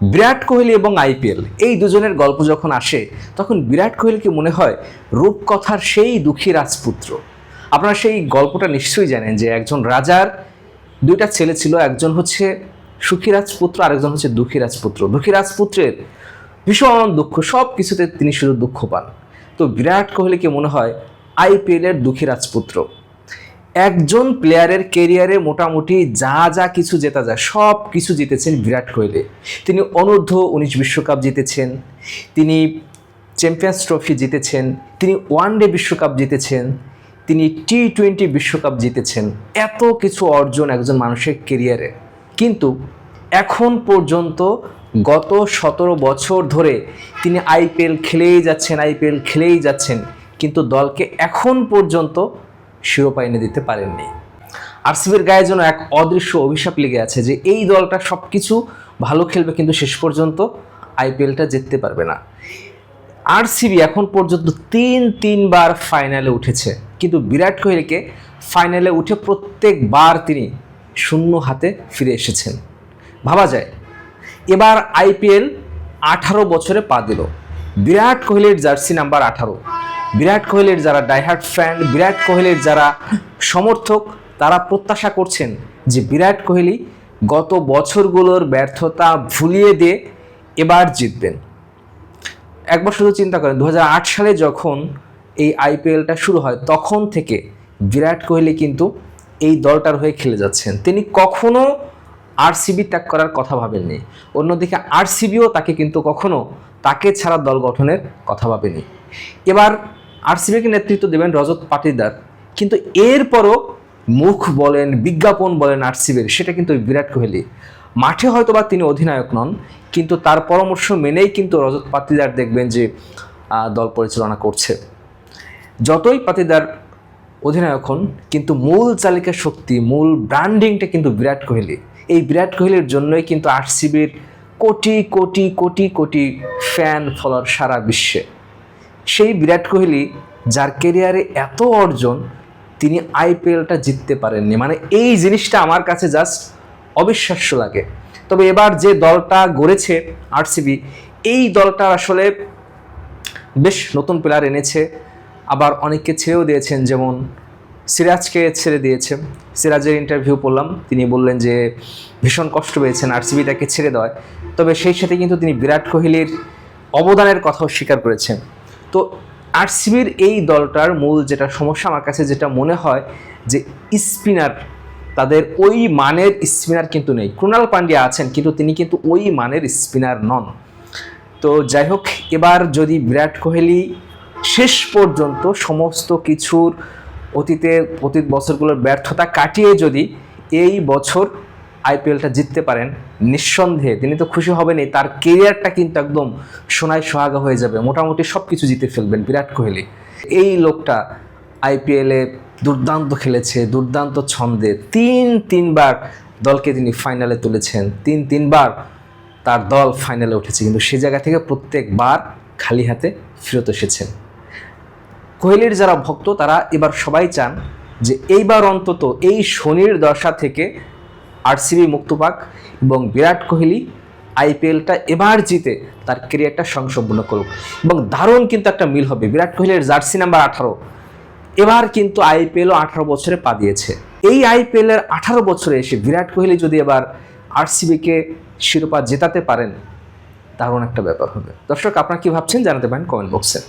বিরাট কোহলি এবং আইপিএল, এই দুজনের গল্প যখন আসে, তখন বিরাট কোহলিকে মনে হয় রূপকথার সেই দুঃখী রাজপুত্র। আপনারা সেই গল্পটা নিশ্চয়ই জানেন যে একজন রাজার দুইটা ছেলে ছিল, একজন হচ্ছে সুখী রাজপুত্র, আরেকজন হচ্ছে দুঃখী রাজপুত্র। দুঃখী রাজপুত্রের ভীষণ দুঃখ সব কিছুতে তিনি শুধু দুঃখ পান। তো বিরাট কোহলিকে মনে হয় আইপিএলের দুঃখী রাজপুত্র। একজন প্লেয়ারের কেরিয়ারে মোটামুটি যা যা কিছু জেতা যায়, সব কিছু জিতেছেন বিরাট কোহলি। তিনি অনূর্ধ্ব উনিশ বিশ্বকাপ জিতেছেন, তিনি চ্যাম্পিয়ন্স ট্রফি জিতেছেন, তিনি ওয়ান ডে বিশ্বকাপ জিতেছেন, তিনি টি টোয়েন্টি বিশ্বকাপ জিতেছেন। এত কিছু অর্জন একজন মানুষের কেরিয়ারে কিন্তু এখন পর্যন্ত গত সতেরো বছর ধরে তিনি আইপিএল খেলেই যাচ্ছেন আইপিএল খেলেই যাচ্ছেন, কিন্তু দলকে এখন পর্যন্ত শিরোপা এনে দিতে পারেননি। আরসিবির গায়ে যেন এক অদৃশ্য অভিশাপ লেগে আছে যে এই দলটা সব কিছু ভালো খেলবে কিন্তু শেষ পর্যন্ত আইপিএলটা জিততে পারবে না। আরসিবি এখন পর্যন্ত তিন তিনবার ফাইনালে উঠেছে। কিন্তু বিরাট কোহলিকে ফাইনালে উঠে প্রত্যেকবার তিনি শূন্য হাতে ফিরে এসেছেন। ভাবা যায়, এবার আইপিএল আঠারো বছরে পা দিল। বিরাট কোহলির জার্সি নাম্বার আঠারো। বিরাট কোহলির যারা ডাইহার্ট ফ্যান, বিরাট কোহলির যারা সমর্থক, তারা প্রত্যাশা করছেন যে বিরাট কোহলি গত বছরগুলোর ব্যর্থতা ভুলিয়ে দিয়ে এবার জিতবেন। একবার শুধু চিন্তা করেন দু হাজার আট সালে যখন এই আইপিএলটা শুরু হয়, তখন থেকে বিরাট কোহলি কিন্তু এই দলটার হয়ে খেলে যাচ্ছেন। তিনি কখনো আরসিবি ত্যাগ করার কথা ভাবেননি। অন্যদিকে আরসিবিও তাকে কিন্তু কখনো তাকে ছাড়া দল গঠনের কথা ভাবেনি। এবার আরসিবিকে নেতৃত্ব দেবেন রজত পাটিদার। কিন্তু এরপরও মুখ বলেন, বিজ্ঞাপন বলেন আরসিবির, সেটা কিন্তু বিরাট কোহলি। মাঠে হয়তো বা তিনি অধিনায়ক নন, কিন্তু তার পরামর্শ মেনেই কিন্তু রজত পাতিদার দেখবেন যে দল পরিচালনা করছে। যতই পাতিদার অধিনায়ক হন, কিন্তু মূল চালিকা শক্তি, মূল ব্র্যান্ডিংটা কিন্তু বিরাট কোহলি। এই বিরাট কোহলির জন্যই কিন্তু আরসিবির কোটি কোটি কোটি কোটি ফ্যান ফলোয়ার সারা বিশ্বে। সেই বিরাট কোহলি, যার কেরিয়ারে এত অর্জন, তিনি আইপিএলটা জিততে পারেননি। মানে এই জিনিসটা আমার কাছে জাস্ট অবিশ্বাস্য লাগে। তবে এবার যে দলটা গড়েছে আরসিবি এই দলটা আসলে বেশ নতুন প্লেয়ার এনেছে। আবার অনেককে ছেড়েও দিয়েছেন, যেমন সিরাজকে ছেড়ে দিয়েছে। সিরাজের ইন্টারভিউ পড়লাম, তিনি বললেন যে ভীষণ কষ্ট পেয়েছেন আরসিবি তাকে ছেড়ে দেওয়ায়। তবে সেই সাথে কিন্তু তিনি বিরাট কোহলির অবদানের কথাও স্বীকার করেছেন। তো আরসিবির এই দলটার মূল যেটা সমস্যা আমার কাছে যেটা মনে হয় যে স্পিনার, তাদের ওই মানের স্পিনার কিন্তু নেই। ক্রুণাল পান্ডিয়া আছেন, কিন্তু তিনি কিন্তু ওই মানের স্পিনার নন। তো যাই হোক, এবার যদি বিরাট কোহলি শেষ পর্যন্ত সমস্ত কিছুর অতীতে, অতীত বছরগুলোর ব্যর্থতা কাটিয়ে যদি এই বছর আইপিএলটা জিততে পারেন, নিঃসন্দেহে। তিনি তো খুশি হবেনই, তার কেরিয়ারটা কিন্তু একদম সোনায় সোহাগা হয়ে যাবে। মোটামুটি সব কিছু জিতে ফেলবেন বিরাট কোহলি। এই লোকটা আইপিএলে দুর্দান্ত খেলেছে, দুর্দান্ত ছন্দে। তিন, তিনবার দলকে তিনি ফাইনালে তুলেছেন। তিন, তিনবার তার দল ফাইনালে উঠেছে। কিন্তু সে জায়গা থেকে প্রত্যেকবার খালি হাতে ফেরত এসেছেন। কোহলির যারা ভক্ত, তারা এবার সবাই চান যে এইবার অন্তত এই শনির দশা থেকে আরসিবি মুক্ত পাক এবং বিরাট কোহলি আইপিএলটা এবার জিতে তার কেরিয়ারটা সংসম্পূর্ণ করুক। এবং দারুণ কিন্তু একটা মিল হবে। বিরাট কোহলির জার্সি নাম্বার আঠারো। এবার কিন্তু আইপিএলও আঠারো বছরে পা দিয়েছে। এই আইপিএলের আঠারো বছরে এসে বিরাট কোহলি যদি এবার আরসিবিকে শিরোপা জেতাতে পারেন, দারুণ একটা ব্যাপার হবে। দর্শক, আপনারা কি ভাবছেন? জানাতে পারেন কমেন্ট বক্সে।